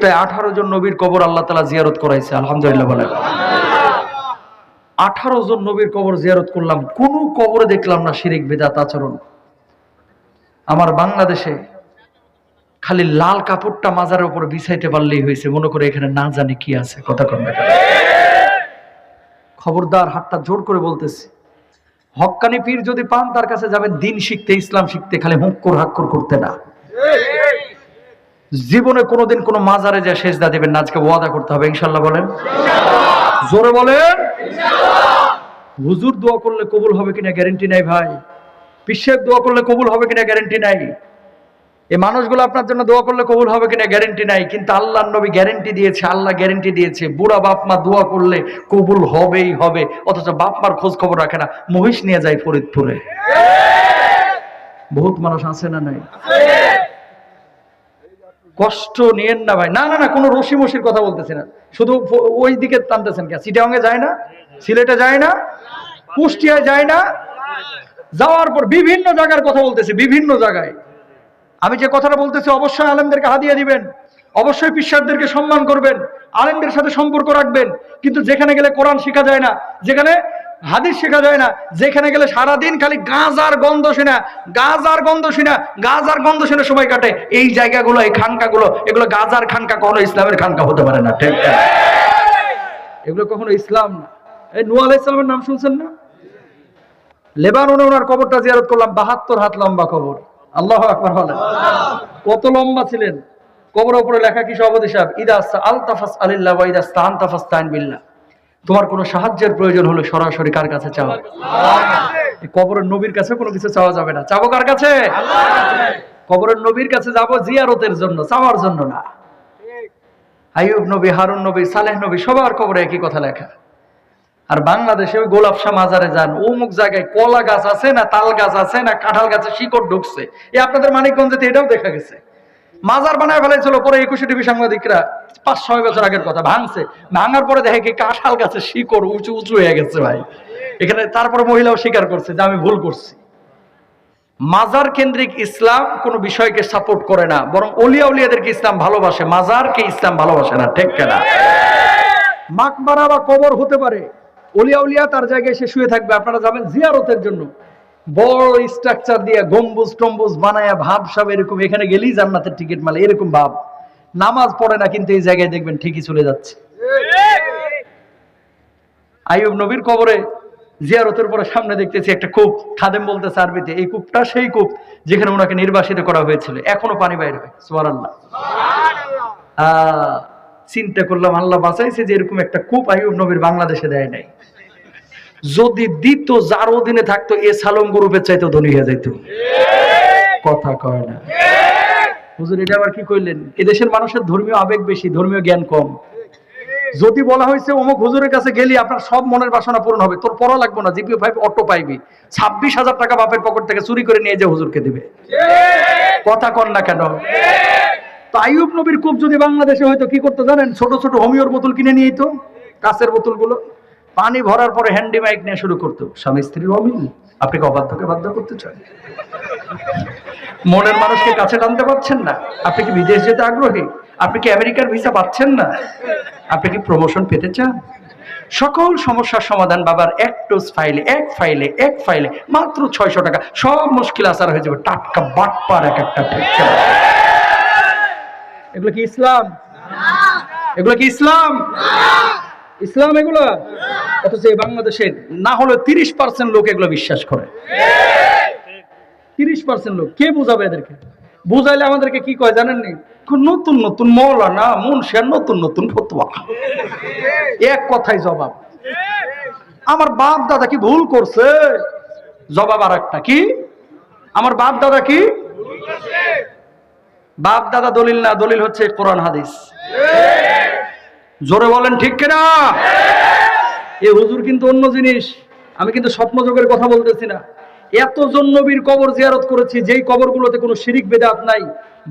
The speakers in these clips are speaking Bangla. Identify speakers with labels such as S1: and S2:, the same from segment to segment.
S1: প্রায় আঠারো জন নবীর কবর আল্লাহ তালা জিয়ারত করাইছে, আলহামদুলিল্লাহ বলে আঠারো জন নবীর কবর জিয়ারত করলাম, কোন কবরে দেখলাম না শিরিক, বেদাত আচরণ। আমার বাংলাদেশে খালি লাল কাপড়টা মাজারের উপর বিছাইতে পারলেই হয়েছে, মনে করে এখানে না জানি কি আছে, কথা কন খবরদার হাতটা জোর করে বলতেছি হক্কানি পীর যদি পান, তার কাছে যাবেন, দিন শিখতে, ইসলাম শিখতে, খালি হুক্কর হাক্কর করতে না। জীবনে কোনোদিন কোনো মাজারে যা সেজদা দেবেন না আজকে ওয়াদা করতে হবে ইনশাল্লাহ বলেন। জোরে বলেন। হুজুর দোয়া করলে কবুল হবে কিনা গ্যারেন্টি নাই ভাই। বিশ্বের দোয়া করলে কবুল হবে কিনা গ্যারেন্টি নাই। এই মানুষগুলো আপনার জন্য দোয়া করলে কবুল হবে কিনা গ্যারেন্টি নাই কিন্তু আল্লাহ নবী গ্যারেন্টি দিয়েছে আল্লাহ গ্যারেন্টি দিয়েছে। বুড়া বাপ মা দোয়া করলে কবুল হবেই হবে অথচ বাপ মার খোঁজ খবর রাখে না মহিষ নিয়ে যায় ফরিদপুরে। বহুত মানুষ আছে না নাই? কষ্ট নিয়েন না ভাই। না না না, কোনো রশি মশির কথা বলতেছি না। শুধু ওই দিকে টানতেছেন কে সিটাঙ্গে যায় না? সিলেটে যায় না? কুষ্টিয়ায় যায় না? যাওয়ার পর বিভিন্ন জায়গার কথা বলতেছি, বিভিন্ন জায়গায়। আমি যে কথাটা বলতেছি, অবশ্যই আলেমদেরকে হাদিয়া দিবেন। অবশ্যই পিসারদেরকে সম্মান করবেন। আলেমদের সাথে সম্পর্ক রাখবেন। কিন্তু যেখানে গেলে কোরআন শেখা যায় না। যেখানে হাদিস শেখা যায় না, যেখানে গেলে সারাদিন খালি গাঁজার গন্ধ শোনা, গাঁজার গন্ধ শোনা, গাঁজার গন্ধ শুনে সময় কাটে। এই জায়গাগুলো, এই খানকাগুলো, এগুলো গাজার খানকা কখনো ইসলামের খানকা হতে পারে না, ঠিক না? এগুলো কখনো ইসলাম না। এই নূহ আলাইহিস সালামের নাম শুনছেন না? লেবাননে ওনার কবরটা জিয়ারত করলাম, বাহাত্তর হাত লম্বা কবর। আল্লাহ আকবার বলেন। কত লম্বা ছিলেন? কবরের উপরে লেখা কি সভাপতি সাহেব? ইদা আল তাফাস আলিল্লাহ ওয়া ইদা স্তান তাফাস তাইন বিল্লাহ। তোমার কোনো সাহায্যের প্রয়োজন হলে সরাসরি কার কাছে চাও? কবরের নবীর কাছে কোনো কিছু চাওয়া যাবে না। চাবো কার কাছে? কবরের নবীর কাছে যাব জিয়ারতের জন্য চাওয়ার জন্য না। আইয়ুব নবী হারুন নবী সালেহ নবী সবার কবরে একই কথা লেখা। আর বাংলাদেশে ওই গোলাপ শাহ মাজারে যান অমুক জায়গায় কলা গাছ আছে না তাল গাছ আছে না কাঁঠাল গাছে শিকড় ঢুকছে। এ আপনাদের মানিকগঞ্জে এটাও দেখা গেছে। মাজার বানায় ফেলাইছিল পরে একুশে টিভি সাংবাদিকরা। পাঁচ, ছয় বছর আগের কথা, ভাঙছে। ভাঙার পরে দেখে কি কাঁঠাল গাছের শিকড় উঁচু উঁচু হয়ে গেছে ভাই। এখানে তারপরে মহিলাও স্বীকার করছে যে আমি ভুল করছি। মাজার কেন্দ্রিক ইসলাম কোনো বিষয়কে সাপোর্ট করে না, বরং অলিয়া উলিয়াদেরকে ইসলাম ভালোবাসে। মাজারকে ইসলাম ভালোবাসে না, ঠিক কেনা? মাকবারা বা কবর হতে পারে। অলিয়া উলিয়া তার জায়গায় সে শুয়ে থাকবে। আপনারা যাবেন জিয়ারতের জন্য। বড় স্ট্রাকচার দিয়ে গম্বুজ টম্বুজ বানায়া ভাব সব এরকম এখানে গেলেই জান্নাতের টিকিট মালে এরকম ভাব। নামাজ পড়ে না কিন্তু এই জায়গায় দেখবেন ঠিকই চলে যাচ্ছে। আইয়ুব নবীর কবরে জিয়ারতের পরে সামনে দেখতেছি একটা কূপ খাদেম বলতেছে আরবিতে এই কূপটা সেই কূপ যেখানে ওনাকে নির্বাসিত করা হয়েছিল। এখনও পানি বাইরে হয় সুবহানাল্লাহ। আহ, চিন্তা করলাম আল্লাহ বাঁচাইছে যে এরকম একটা কূপ আইয়ুব নবীর বাংলাদেশে দেয় নাই। যদি দিত যার অধীনে থাকতো, এ সালম গ্রুপের চাইতে ধনী হয়ে যাইত। কথা কয় না। হুজুর, এটা আবার কি কইলেন? এদেশের মানুষের ধর্মীয় আবেগ বেশি, ধর্মীয় জ্ঞান কম। যদি বলা হয়েছে, অমুক হুজুরের কাছে গেলি, আপনার সব মনের বাসনা পূরণ হবে। তোর পড়া লাগবে না জিপিও ফাইভ অটো পাইবি। ছাব্বিশ হাজার টাকা বাপের পকেট থেকে চুরি করে নিয়ে যে হুজুরকে দিবে। কথা কর না কেন? তো আইয়ুব নবীর কূপ যদি বাংলাদেশে হয়তো কি করতে জানেন? ছোট ছোট হোমিওর বোতল কিনে নিয়ে তো কাঁচের বোতলগুলো। পানি ভরার পরে হ্যান্ডি মাইক নিয়ে শুরু করতো স্বামী স্ত্রীর অমিল আপনি কি অবাধ্যকে বাধ্য করতে চান? মনের মানুষকে কাছে টানতে পারছেন না। আপনি কি বিদেশ যেতে আগ্রহী? আপনি কি আমেরিকার ভিসা পাচ্ছেন না? আপনি কি প্রমোশন পেতে চান? সকল সমস্যার সমাধান বাবার এক টোজ ফাইলে এক ফাইলে এক ফাইলে মাত্র ছয়শো টাকা। সব মুশকিল আসার হয়ে যাবে। টাটকা বাটপার এক একটা এগুলো কি ইসলাম? এগুলো কি ইসলাম? ইসলাম এগুলো? অথচ এই বাংলাদেশের না হলে তিরিশ পার্সেন্ট লোক এগুলো বিশ্বাস করে। তিরিশ পার্সেন্ট লোক। কে বুঝাবে এদেরকে? বুঝাইলে আমাদেরকে কি কয় জানেননি কয় নতুন নতুন মৌলানা মুন্সিয়ার নতুন নতুন ফতোয়া। এক কথাই জবাব। আমার বাপ দাদা কি ভুল করছে? জবাব আর একটা কি? আমার বাপ দাদা কি? বাপ দাদা দলিল না, দলিল হচ্ছে কোরআন হাদিস। জোরে বলেন ঠিক কিনা? এ হুজুর কিন্তু অন্য জিনিস। আমি কিন্তু স্বপ্নযোগের কথা বলতেছি না। এতজন নবীর কবর জিয়ারত করেছি, যেই কবরগুলোতে কোনো শিরিক, বেদাত নাই।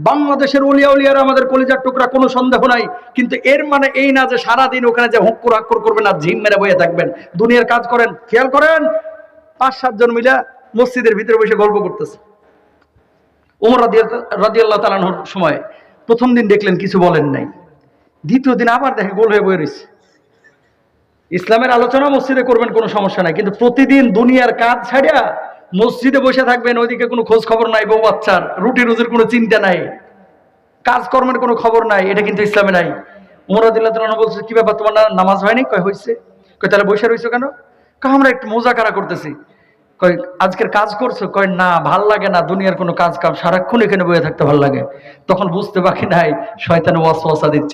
S1: বাংলাদেশের উলিয়া উলিয়ারা আমাদের কলিজার টুকরা, কোনো সন্দেহ নাই। কিন্তু এর মানে এই না যে সারাদিন ওখানে যে হুক্কুর হাক্কুর করবেন আর ঝিম মেরে বয়ে থাকবেন। দুনিয়ার কাজ করেন। খেয়াল করেন, পাঁচ সাতজন মিলে মসজিদের ভিতরে বসে গল্প করতেছে। ওমর রাদিয়াল্লাহ তালানোর সময় প্রথম দিন দেখলেন কিছু বলেন নাই। দ্বিতীয় দিন আবার দেখে গোল হয়ে বয়ে রয়েছে ইসলামের আলোচনা মসজিদে করবেন, কোনো সমস্যা নাই। কিন্তু প্রতিদিন দুনিয়ার কাজ ছাড়িয়া মসজিদে বসে থাকবেন, ওইদিকে কোনো খোঁজ খবর নাই, বউ বাচ্চার। রুটি রুজির কোনো চিন্তা নাই। কাজকর্মের কোনো খবর নাই, এটা কিন্তু ইসলামে নাই। তাআলা বলছে, কি ব্যাপার, তোমার নামাজ হয়নি? কয় হয়েছে কয়, তাহলে বসে রয়েছো কেন? কয়, আমরা একটু মোজাকারা করতেছি। কয়, আজকের কাজ করছ? কয়, না, ভালো লাগে না, দুনিয়ার কোনো কাজ কাম সারাক্ষণ এখানে বয়ে থাকতে ভালো লাগে। তখন বুঝতে বাকি নাই, শয়তানে ওয়াসওয়াসা দিচ্ছে।